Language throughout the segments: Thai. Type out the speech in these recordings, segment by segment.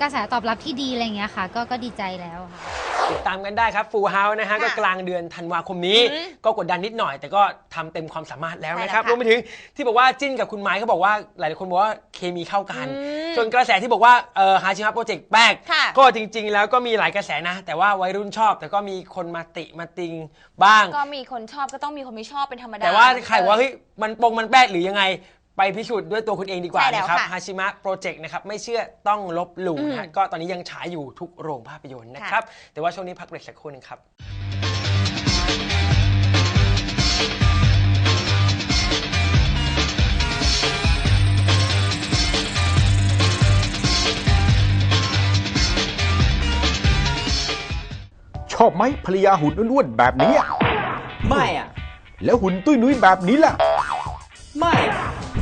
กระแสตอบรับที่ดีอะไรอย่างเงี้ยค่ะ ก็ก็ดีใจแล้วค่ะ ติดตามกันได้ครับฟูเฮานะฮะค่ะก็กลางเดือนธันวาคมนี้ อือฮึก็กดดันนิดหน่อย แต่ก็ทำเต็มความสามารถแล้วนะครับใช่แล้วค่ะรวมไปถึงที่บอกว่าจิ้นกับคุณไม้เขาบอกว่าหลายๆคนบอกว่าเคมีเข้ากัน อืมส่วนกระแสที่บอกว่าเออฮาชิมะโปรเจกต์แบกค่ะ ก็จริง ๆ แล้วก็มีหลายกระแสนะ แต่ว่าวัยรุ่นชอบ แต่ก็มีคนมาติมาติงบ้าง ก็มีคนชอบก็ต้องมีคนไม่ชอบเป็นธรรมดาแต่ว่าใครว่าเฮ้ยมันปงมันแป๊ดหรือยังไง ไปพิสูจน์ด้วยตัวคุณเองดีกว่าใช่แล้วนะครับค่ะ ฮาชิมะโปรเจกต์นะครับไม่เชื่อต้องลบหลู่นะฮะอืมก็ตอนนี้ยังฉายอยู่ทุกโรงภาพยนตร์นะครับแต่ว่าช่วงนี้พักเบรกสักครู่หนึงครับ ชอบไหมภรรยาหุ่นอ้วนๆแบบนี้อะไม่อะ แล้วหุ่นตุ้ยนุ้ยแบบนี้ล่ะไม่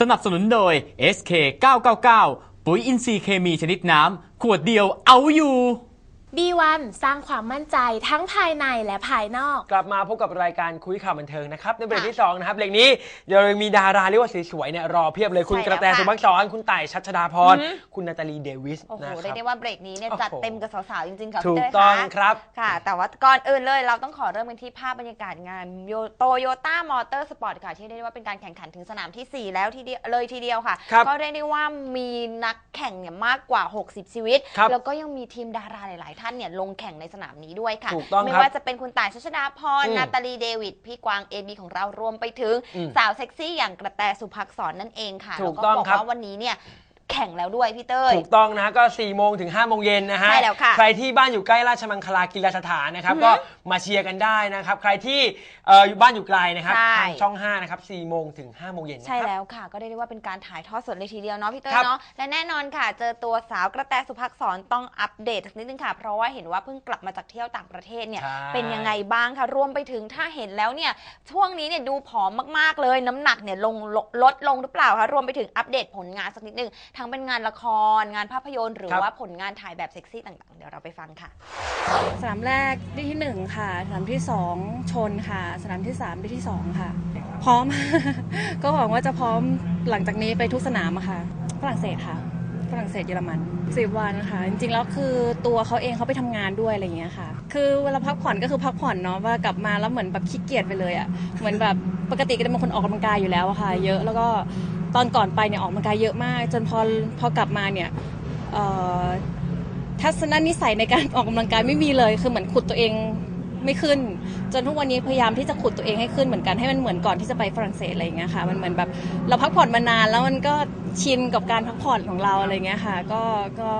สนับสนุนโดย SK 999 ปุ๋ยอินทรีย์เคมีชนิดน้ำ ขวดเดียวเอาอยู่ B1 สร้างความมั่นใจทั้งภายในและภายนอก กลับมาพบกับรายการคุยข่าวบันเทิงนะครับในเบรกที่2นะครับเบรกนี้เดี๋ยวเรามีดาราเรียกว่าสวยๆเนี่ยรอเพียบเลยคุณใช่กระแตแล้วค่ะสุภักษรคุณต่ายชัชดาพรอือฮึคุณนาตาลีเดวิสโอ้โหนะคเรียกรับได้ว่าเบรกนี้เนี่ยโอ้โหจัดเต็มกับสาวๆจริงๆค่ะถูพี่กเต้ยต้องคะครับค่ะ แต่ว่าก่อนอื่นเลยเราต้องขอเริ่มกันที่ภาพบรรยากาศงานโตโยต้ามอเตอร์สปอร์ตค่ะที่เรียกได้ว่าเป็นการแข่งขันถึงสนามทีสี่4 แล้วทีเดียวเลยทีเดียวค่ะครับก็เรียกได้ว่ามีนักแข่งเนี่ยมากกว่า 60 ชีวิตครับแล้วก็ยังมีทีมดาราหลายๆท่านเนี่ยลงแข่งในสนามนี้ด้วยค่ะ ถูกต้องไม่ครับว่าจะเป็นคุณต่ายชัชดาพรอืมนาตาลีเดวิด พี่กวางเอบีของเรารวมไปถึง อืมสาวเซ็กซี่อย่างกระแตสุภักษรนั่นเองค่ะถูกแล้วต้องบอกครับ ว่าวันนี้เนี่ย แข่งแล้วด้วยพี่เต้ย ถูกต้องนะฮะก็4ี่โมงถึง5้าโมงเย็นนะฮะใช่แล้วค่ะใครที่บ้านอยู่ใกล้ราชมังคลากีฬาสถานนะครับอือฮึก็มาเชียร์กันได้นะครับ ใครที่เอ่ออยู่บ้านอยู่ไกลนะครับใช่ ทางช่อง 5 นะครับ4ี่โมงถึง5้าโมงเย็นนะใช่ครับ แล้วค่ะ ก็ได้ได้ว่าเป็นการถ่ายทอดสดเลยทีเดียวเนาะพี่เต้ยครับเนาะและแน่นอนค่ะ เจอตัวสาวกระแตสุภักษรต้องอัปเดตสักนิดนึงค่ะ เพราะว่าเห็นว่าเพิ่งกลับมาจากเที่ยวต่างประเทศเนี่ย ใช่ เป็นยังไงบ้างคะรวมไปถึงถ้าเห็นแล้วเนี่ย ช่วงนี้เนี่ยดูผอมมากๆเลย น้ำหนักเนี่ยลงลดลดลงหรือเปล่าคะรวมไปถึงอัปเดตผลงานสักนิดนึงทั้งเป็นงานละครงานภาพยนตร์หรือครับ ว่าผลงานถ่ายแบบเซ็กซี่ต่างๆ เดี๋ยวเราไปฟังค่ะ สนามแรกได้ที่หนึ่งค่ะ สนามที่สองชนค่ะ สนามที่สามได้ที่สองค่ะ พร้อม ก็หวังว่าจะพร้อมหลังจากนี้ไปทุกสนามอะค่ะ ฝรั่งเศสค่ะ ฝรั่งเศสเยอรมันสิบวันค่ะ จริงๆแล้วคือตัวเขาเองเขาไปทำงานด้วยอะไรอย่างเงี้ยค่ะ คือเวลาพักผ่อนก็คือพักผ่อนเนาะว่ากลับมาแล้วเหมือนแบบขี้เกียจไปเลยอะเหมือนแบบปกติก็จะเป็นคนออกกำลังกายอยู่แล้วอะค่ะ เยอะแล้วก็ ตอนก่อนไปเนี่ยออกกำลังกายเยอะมาก จนพอพอกลับมาเนี่ยเอ่อทัศนนิสัยในการออกกำลังกายไม่มีเลย คือเหมือนขุดตัวเอง ไม่ขึ้น จนทุกวันนี้พยายามที่จะขุดตัวเองให้ขึ้นเหมือนกันให้มันเหมือนก่อนที่จะไปฝรั่งเศสอะไรอย่างเงี้ยค่ะ มันเหมือนแบบเราพักผ่อนมานานแล้วมันก็ชินกับการพักผ่อนของเราอะไรเงี้ยค่ะ ก็ก็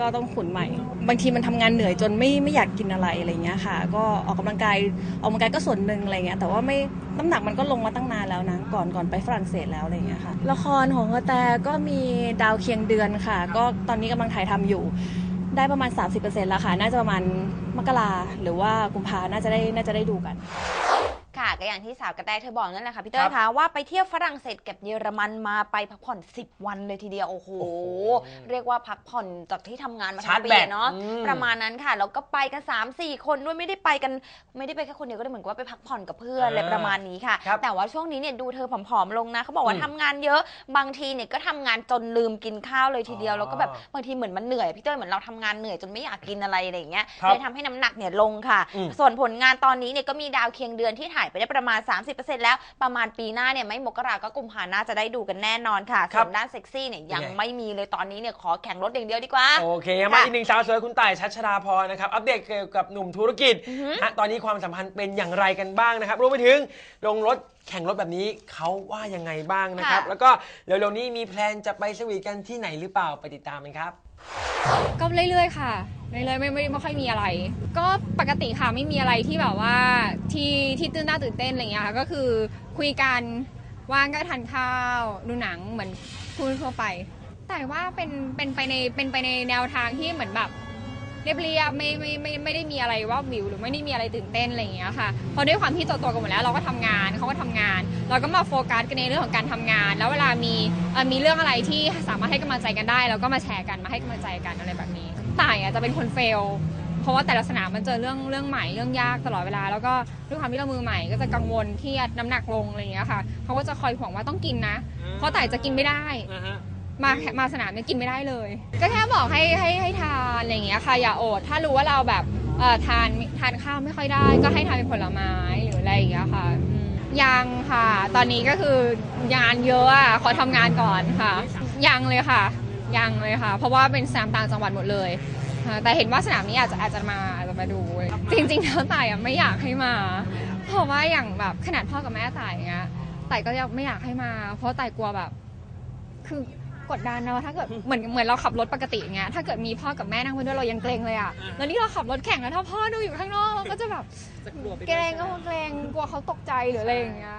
ก็ต้องขุนใหม่ บางทีมันทำงานเหนื่อยจนไม่ไม่อยากกินอะไรอะไรเงี้ยค่ะ ก็ออกกำลังกายออกกำลังกายก็ส่วนหนึ่งอะไรเงี้ยแต่ว่าไม่น้ำหนักมันก็ลงมาตั้งนานแล้วนะก่อนก่อนไปฝรั่งเศสแล้วอะไรเงี้ยค่ะละครของกระแตก็มีดาวเคียงเดือนค่ะ ก็ตอนนี้กำลังถ่ายทำอยู่ ได้ประมาณ 30%แล้วค่ะ น่าจะประมาณมกราหรือว่ากุมภาน่าจะได้น่าจะได้ดูกัน ค่ะก็อย่างที่สาวกระแตเธอบอกนั่นแหละค่ะพี่เต้ครัยบคะว่าไปเที่ยวฝรั่งเศสกับเยอรมันมาไปพักผ่อน 10 วันเลยทีเดียวโอ้โหโอ้โหเรียกว่าพักผ่อนจากที่ทำงานมาชาทั้ร์จงปีแบตอะเนาะอืมประมาณนั้นค่ะแล้วก็ไปกัน3 4 คนด้วยไม่ได้ไปกันไม่ได้ไปแค่คนเดียวก็ได้เหมือนกับว่าไปพักผ่อนกับเพื่อนอะไรประมาณนี้ค่ะครับแต่ว่าช่วงนี้เนี่ยดูเธอผอมๆลงนะเขาบอกว่าอืมทำงานเยอะบางทีเนี่ยก็ทำงานจนลืมกินข้าวเลยทีเดียวอ๋อแล้วก็แบบบางทีเหมือนมันเหนื่อยพี่เต้ยเหมือนเราทำงานเหนื่อยจนไม่อยากกินอะไรอะไรอย่างเงี้ยครับเลยทำให้น้ำหนักเนี่ยลงค่ะอืมส่วนผลงานตอนนี้เนี่ยก็มีดาวเคียงเดือนที่ถ่ายไปได้ประมาณ 30%แล้วประมาณปีหน้าเนี่ยไม่มกราก็กุมภาน่าจะได้ดูกันแน่นอนค่ะครัส่บวนด้านเซ็กซี่เนี่ยยังยังไงไม่มีเลยตอนนี้เนี่ยขอแข่งรถอย่างเดียวดีกว่า โอเค มาอีกหนึ่งสาวสวยคุณต่ายชัชดาพรนะครับ อัปเดตเกี่ยวกับหนุ่มธุรกิจอือฮึฮะตอนนี้ความสัมพันธ์เป็นอย่างไรกันบ้างนะครับรวมไปถึงลงรถแข่งรถแบบนี้เขาว่ายังไงบ้างนะครับ แล้วก็เร็วๆนี้มีแพลนจะไปสวีทกันที่ไหนหรือเปล่าไปติดตามกันครับ ก็เรื่อยๆค่ะ เรื่อยไม่ไม่ไม่ค่อยมีอะไร ก็ปกติค่ะไม่มีอะไรที่แบบว่าที่ที่ตื่นหน้าตื่นเต้นอะไรอย่างเงี้ยค่ะก็คือคุยกันว่างก็ทานข้าวดูหนังเหมือนคุยทั่วไป แต่ว่าเป็นเป็นไปในเป็นไปในแนวทางที่เหมือนแบบ เรียบเรียบไม่ไม่ไม่ไม่ได้มีอะไรว่าวิวหรือไม่ได้มีอะไรตื่นเต้นอะไรอย่างเงี้ยค่ะเพราะด้วยความที่ตัวตัวกันหมดแล้วเราก็ทำงานเขาก็ทำงาน เราก็มาโฟกัสกันในเรื่องของการทำงาน แล้วเวลามีมีเรื่องอะไรที่สามารถให้กำลังใจกันได้เราก็มาแชร์กันมาให้กำลังใจกันอะไรแบบนี้ต่ายอะจะเป็นคนเฟลเพราะว่าแต่ละสนามมันเจอเรื่องเรื่องใหม่เรื่องยากตลอดเวลา แล้วก็ด้วยความที่เรามือใหม่ก็จะกังวลเครียดน้ำหนักลงอะไรอย่างเงี้ยค่ะเขาก็จะคอยห่วงว่าต้องกินนะ เพราะแต่จะกินไม่ได้ มามาสนามเนี่ยกินไม่ได้เลย ก็แค่บอกให้ให้ให้ทานอะไรอย่างเงี้ยค่ะอย่าอด ถ้ารู้ว่าเราแบบเอ่อทานทานข้าวไม่ค่อยได้ ก็ให้ทานเป็นผลไม้หรืออะไรอย่างเงี้ยค่ะอืมยังค่ะ ตอนนี้ก็คืองานเยอะอะขอทำงานก่อนค่ะ ยังเลยค่ะ ยังเลยค่ะ เพราะว่าเป็นสนามต่างจังหวัดหมดเลยค่ะแต่เห็นว่าสนามนี้อาจจะอาจจะมาอาจจะมาดู จริงๆแล้วต่ายอะไม่อยากให้มา เพราะว่าอย่างแบบขนาดพ่อกับแม่ต่ายอย่างเงี้ยต่ายก็ยังไม่อยากให้มา เพราะต่ายกลัวแบบ คือ กดดันเนอะถ้าเกิดเหมือนเหมือนเราขับรถปกติอย่างเงี้ยถ้าเกิดมีพ่อกับแม่นั่งมาด้วยเรายังเกรงเลยอะแล้วนี่เราขับรถแข่งแล้วถ้าพ่อดูอยู่ข้างนอกเราก็จะแบบเกรงก็เกรงกลัวเขาตกใจหรืออะไรอย่างเงี้ย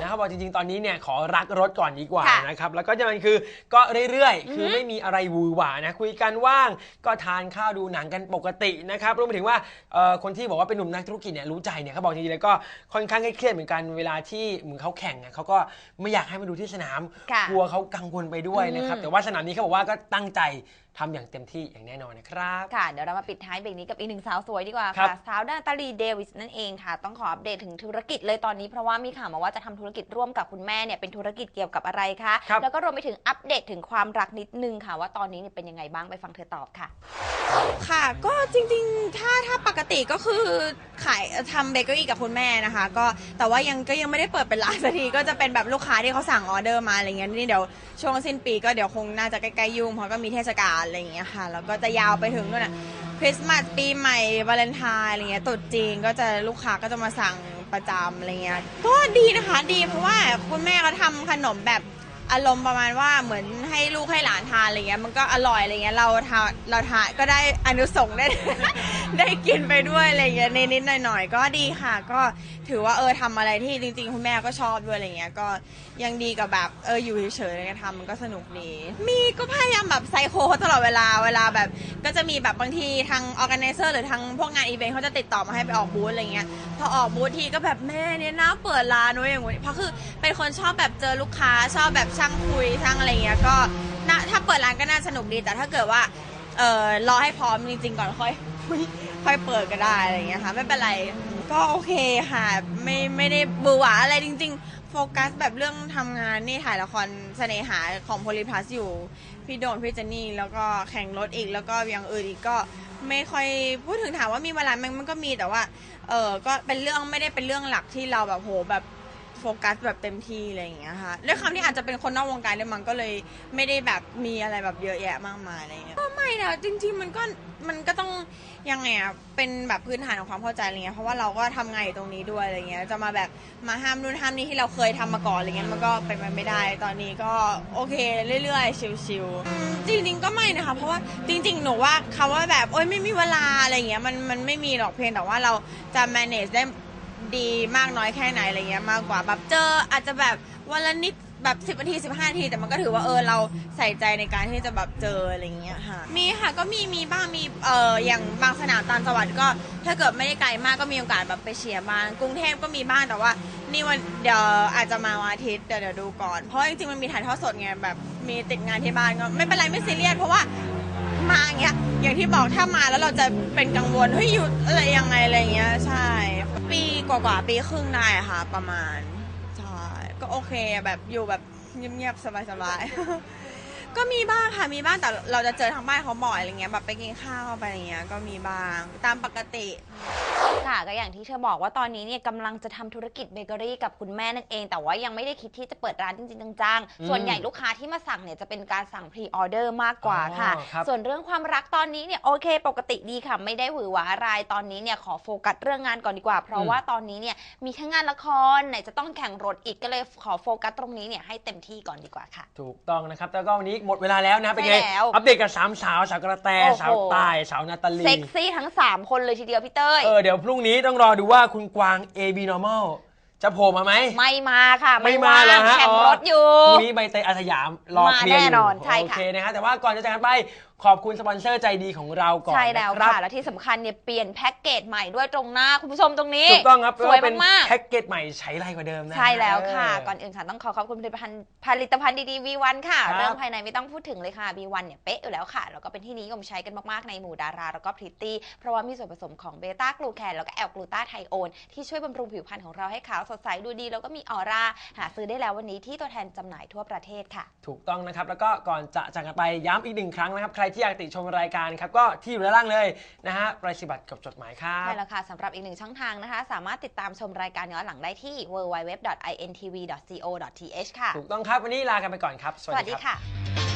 นะครับบอกจริงๆ ตอนนี้เนี่ยขอรักรถก่อนดีกว่าค่ะนะครับ แล้วก็จะมันคือก็เรื่อยๆ คืออฮึไม่มีอะไรหวือหวานะ คุยกันว่าง ก็ทานข้าวดูหนังกันปกตินะครับ รวมไปถึงว่าเอ่อคนที่บอกว่าเป็นหนุ่มนักธุรกิจเนี่ยรู้ใจเนี่ยเขาบอกจริงๆ แล้วก็ค่อนข้างเครียดเหมือนกัน เวลาที่เหมือนเขาแข่งอะเขาก็ไม่อยากให้มาดูที่สนาม ค่ะกลัวเขากังวลไปด้วยนะครับ อืม แต่ว่าสนามนี้เขาบอกว่าก็ตั้งใจทำอย่างเต็มที่อย่างแน่นอนนะครับ ค่ะ เดี๋ยวเรามาปิดท้ายเบรกนี้กับอีกหนึ่งสาวสวยดีกว่าครัค่ะบสาวนาตาลีเดวิสนั่นเองค่ะ ต้องขออัปเดตถึงธุรกิจเลยตอนนี้เพราะว่ามีข่าวมาว่าจะทำธุรกิจร่วมกับคุณแม่เนี่ยเป็นธุรกิจเกี่ยวกับอะไรคะครับแล้วก็รวมไปถึงอัปเดตถึงความรักนิดนึงค่ะ ว่าตอนนี้เนี่ยเป็นยังไงบ้างไปฟังเธอตอบค่ะ ค่ะ ก็จริงๆ ถ้าถ้าปกติก็คือขายทำเบเกอรี่กับคุณแม่นะคะ ก็แต่ว่ายังก็ยังไม่ได้เปิดเป็นร้านสักทีก็จะเป็นแบบลูกค้าที่เขาสั่งออเดอร์มาอะไรเงี้ยนี่เดี๋ยวช่วงสิ้นปีก็เดี๋ยวคงน่าจะใกล้ๆยุ่งเพราะก็มีเทศกาลอะไรอย่างเงี้ยค่ะ แล้วก็จะยาวไปถึงนู่นน่ะคริสต์มาสปีใหม่วาเลนไทน์อะไรเงี้ยตรุษจีนก็จะลูกค้าก็จะมาสั่งประจำอะไรเงี้ยก็ดีนะคะ ดีเพราะว่าคุณแม่เขาทำขนมแบบ อารมณ์ประมาณว่าเหมือนให้ลูกให้หลานทานอะไรเงี้ยมันก็อร่อยอะไรเงี้ยเราทานเราทานก็ได้อนุสงส์ได้ ได้กินไปด้วยอะไรเงี้ยนิดๆหน่อยๆก็ดีค่ะ ก็ถือว่าเออทำอะไรที่จริง ๆ คุณแม่ก็ชอบด้วยอะไรเงี้ยก็ยังดีกับแบบเอออยู่เฉยๆอะไรเงี้ยทำมันก็สนุกดี มีก็พยายามแบบไซโคตลอดเวลาเวลาแบบ ก็จะมีแบบบางทีทางออแก z นเซอร์หรือทางพวกงานอีเวนต์เขาจะติดต่อมาให้ไปออกบูธอะไรเงี้ยพอออกบูธทีก็แบบแม่เนี่ยน่าเปิดร้านไว้อย่างงี้เพราะคือเป็นคนชอบแบบเจอลูกค้าชอบแบบช่างคุยช่างอะไรเงี้ยก็น่าถ้าเปิดร้านก็น่าสนุกดีแต่ถ้าเกิดว่าเออรอให้พร้อมจริงๆก่อนค่อยค่อยเปิดก็ได้อะไรเงี้ยค่ะไม่เป็นไรก็โอเคค่ะไม่ไม่ได้บือหวาอะไรจริง ๆ โฟกัสแบบเรื่องทำงานนี่ถ่ายละครเสน่หาของโพลิพลัสอยู่ พี่โดนพี่เจนนี่แล้วก็แข่งรถอีกแล้วก็อย่างอื่นอีกก็ไม่ค่อยพูดถึงถามว่ามีเวลาไหมมันก็มีแต่ว่าเออก็เป็นเรื่องไม่ได้เป็นเรื่องหลักที่เราแบบโหแบบ โฟกัสแบบเต็มที่อะไรอย่างเงี้ยค่ะด้วยคำที่อาจจะเป็นคนนอกวงการด้วยมันก็เลยไม่ได้แบบมีอะไรแบบเยอะแยะมากมายอะไรเงี้ยก็ไม่นะจริงๆมันก็มันก็ต้องยังไงอะเป็นแบบพื้นฐานของความเข้าใจอะไรเงี้ยเพราะว่าเราก็ทำงานอยู่ตรงนี้ด้วยอะไรเงี้ยจะมาแบบมาห้ามนู่นห้ามนี่ที่เราเคยทำมาก่อนอะไรเงี้ยมันก็เป็นไปไม่ได้ตอนนี้ก็โอเคเรื่อยๆชิวๆอืมจริงๆก็ไม่นะคะ เพราะว่าจริงๆหนูว่าคำว่าแบบโอ๊ยไม่มีเวลาอะไรเงี้ยมันมันไม่มีหรอกเพียงแต่ว่าเราจะ manage ได้ ดีมากน้อยแค่ไหนอะไรเงี้ยมากกว่าแบบเจออาจจะแบบวันละนิดแบบ10นาที15นาทีแต่มันก็ถือว่าเออเราใส่ใจในการที่จะแบบเจออะไรเงี้ยค่ะมีค่ะก็มีมีบ้างมีเอออย่างบางสนามตางจังหวัดก็ ถ้าเกิดไม่ได้ไกลมากก็มีโอกาสแบบไปเชียร์บ้างกรุงเทพก็มีบ้างแต่ว่า นี่วันเดี๋ยวอาจจะมาวันอาทิตย์เดี๋ยวเดี๋ยวดูก่อน เพราะจริงๆมันมีถ่ายทอดสดไงแบบมีติดงานที่บ้านก็ไม่เป็นไรไม่ซีเรียสเพราะว่ามาอย่างเงี้ยอย่างที่บอกถ้ามาแล้วเราจะเป็นกังวลเฮ้ยอยู่อะไรยังไงอะไรเงี้ยใช่ กว่าๆปีครึ่งได้ค่ะ ประมาณใช่ก็โอเคแบบอยู่แบบเงียบๆสบายๆ ก็มีบ้างค่ะมีบ้างแต่เราจะเจอทางบ้านเขาบ่อยอะไรเงี้ยแบบไปกินข้าวไปอะไรเงี้ยก็มีบ้างตามปกติ ค่ะก็อย่างที่เธอบอกว่าตอนนี้เนี่ยกำลังจะทำธุรกิจเบเกอรี่กับคุณแม่นั่นเอง แต่ว่ายังไม่ได้คิดที่จะเปิดร้านจริงๆจังอืมๆส่วนใหญ่ลูกค้าที่มาสั่งเนี่ยจะเป็นการสั่งพรีออเดอร์มากกว่าค่ะ อ๋อครับ ส่วนเรื่องความรักตอนนี้เนี่ยโอเค ปกติดีค่ะ ไม่ได้หวือหวาอะไรตอนนี้เนี่ยขอโฟกัสเรื่องงานก่อนดีกว่า เพราะว่าตอนนี้เนี่ยมีทั้งงานละครไหนจะต้องแข่งรถอีกก็เลยขอโฟกัสตรงนี้เนี่ยให้เต็มที่ก่อนดีกว่าค่ะ ถูกต้องนะครับ แล้วก็วันนี้หมดเวลาแล้วนะครับเป็นไง ใช่แล้ว อัปเดตกับสามสาวสาวกระแตโอ้โหสาวตายสาวนาตาลี เซ็กซี่ทั้ง 3 คนเลยทีเดียวพี่เต้ย เออเดี๋ยวพรุ่งนี้ต้องรอดูว่าคุณกวาง AB Normal จะโผล่มาไหม ไม่มาค่ะไม่มาเหรอฮะแข่งอ๋อรถอยู่ พรุ่งนี้ใบเตยอาสยามรอมาเคลียร์อยู่แน่นอนใช่ค่ะ โอเคนะฮะแต่ว่าก่อนจะจากกันไป ขอบคุณสปอนเซอร์ใจดีของเราก่อนใช่แล้วนะครับค่ะและที่สำคัญเนี่ยเปลี่ยนแพ็กเกจใหม่ด้วยตรงหน้าคุณผู้ชมตรงนี้ ถูกต้องครับสวยเป็นมากแพ็กเกจใหม่ใช้ไรกว่าเดิมๆนะ ใช่แล้วค่ะเก่อนอื่นค่ะ ต้องขอขอบคุณผลิตภัณฑ์ผลิตภัณฑ์ดีๆ V1 ค่ะ ครับ เรื่องภายในไม่ต้องพูดถึงเลยค่ะ V1 เนี่ยเป๊ะอยู่แล้วค่ะ แล้วก็เป็นที่นิยมใช้กันมาก ๆ ในหมู่ดารา แล้วก็พริตตี้ เพราะว่ามีส่วนผสมของเบต้ากลูแคนแล้วก็แอลกลูตาไทโอน ที่ช่วยบำรุงผิวพรรณของเราให้ขาวสดใสดูดี แล้วก็มีออร่าหาซื้อได้แล้ววันนี้ที่ตัวแทนจำหน่ายทั่วประเทศค่ะ ถูกต้องนะครับ แล้วก็ก่อนจะจากกันไปย้ำอีกหนึ่งครั้งนะครับ ใครที่อยากติชมรายการครับก็ที่อยู่ด้านล่างเลยนะฮะปรายศนียบัตรกับจดหมายครับใช่แล้วค่ะสำหรับอีกหนึ่งช่องทางนะคะ สามารถติดตามชมรายการย้อนหลังได้ที่ www.intv.co.th ค่ะ ถูกต้องครับ วันนี้ลากันไปก่อนครับ สวัสดีค่ะ